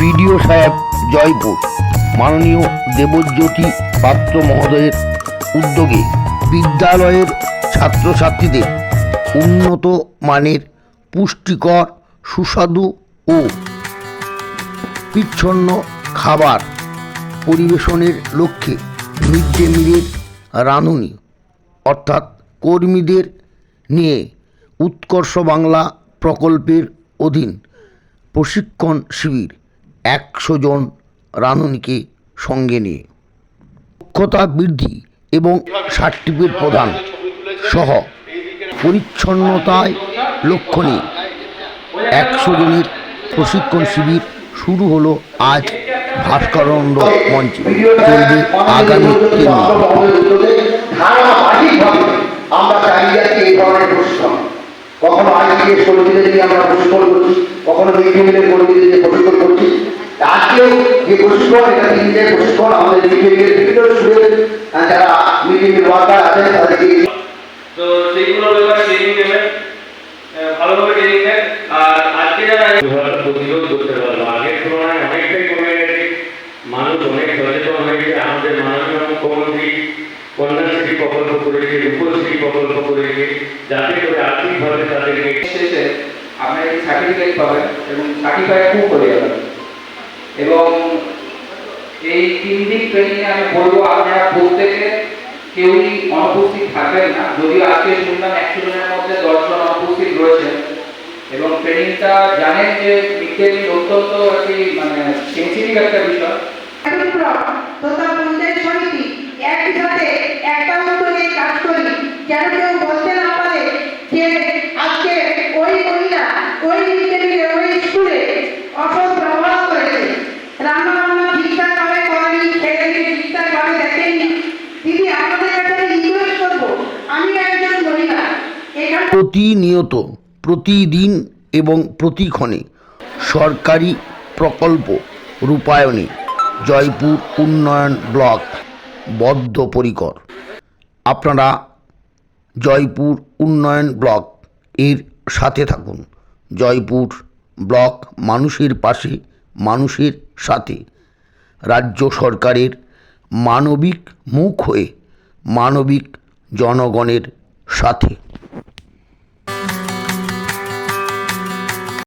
BDO সাহেব জয়পুর। মাননীয় দেবজ্যোতি পাত্র মহোদয়ের উদ্যোগে বিদ্যালয়ের ছাত্রছাত্রীদের উন্নত মানের পুষ্টিকর, সুস্বাদু ও পিচ্ছন্ন খাবার পরিবেশনের লক্ষ্যে মিড ডে মিলের রাঁধুনি, অর্থাৎ কর্মীদের নিয়ে উৎকর্ষ বাংলা প্রকল্পের অধীন প্রশিক্ষণ শিবির একশো জন রাঁধুনিকে সঙ্গে নিয়ে। দক্ষতা বৃদ্ধি এবং সার্টিফিকেট প্রদান সহ পরিচ্ছন্নতায় লক্ষ্য নিয়ে একশো জনের প্রশিক্ষণ শিবির শুরু হলো আজ ভাস্করানন্দ মঞ্চে। চলবে আগামী তিন কখনো আইসিএস কর্মীদের নিয়ে আমরা প্রশিক্ষণ করছি কখনো মিডমিলের কর্মীদের নিয়ে প্রশিক্ষণ আজকেও যে প্রশিক্ষণ এটা তিন দিনের প্রশিক্ষণ আমাদের মিডমিলের বিভিন্ন আহ, যারা মিডমিল ওয়ার্কার আছেন তাদেরকে তো সেইগুলোর ব্যাপারে ট্রেনিং আহ, ভালোভাবে ট্রেনিং দেন আর আজকে যারা প্রতিরোধ করতে পারব আগের তুলনায় অনেকটাই কমে গেছে। মানুষ অনেক সচেতন হয়েছে আমাদের মাননীয় মুখ্যমন্ত্রী কন্যাশ্রী প্রকল্প করেছে রূপশ্রী প্রকল্প করেছে যাতে করে আর্থিকভাবে তাদেরকে আপনারা সার্টিফিকেট পাবেন এবং সার্টিফাইড খুব হয়ে যাবেন এবং এই তিন দিন ট্রেনিংয়ে আমি বলব, আপনারা প্রত্যেকে কেউই অনুপস্থিত থাকবেন না। যদিও আজকে শুনলাম একশো জনের মধ্যে দশজন অনুপস্থিত রয়েছেন। এবং ট্রেনিংটা জানেন যে মিড ডে মিল অত্যন্ত একটি মানে সেন্সিটিভ একটা বিষয়। তথা পঞ্চায়েত সমিতি একই সাথে একটা উদ্যোগে কাজ করি। যেন প্রতিনিয়ত, প্রতিদিন এবং প্রতিক্ষণে সরকারি প্রকল্প রূপায়ণে জয়পুর উন্নয়ন ব্লক বদ্ধপরিকর। আপনারা জয়পুর উন্নয়ন ব্লক এর সাথে থাকুন। জয়পুর ব্লক মানুষের পাশে, মানুষের সাথে। রাজ্য সরকারের মানবিক মুখ হয়ে মানবিক জনগণের সাথে।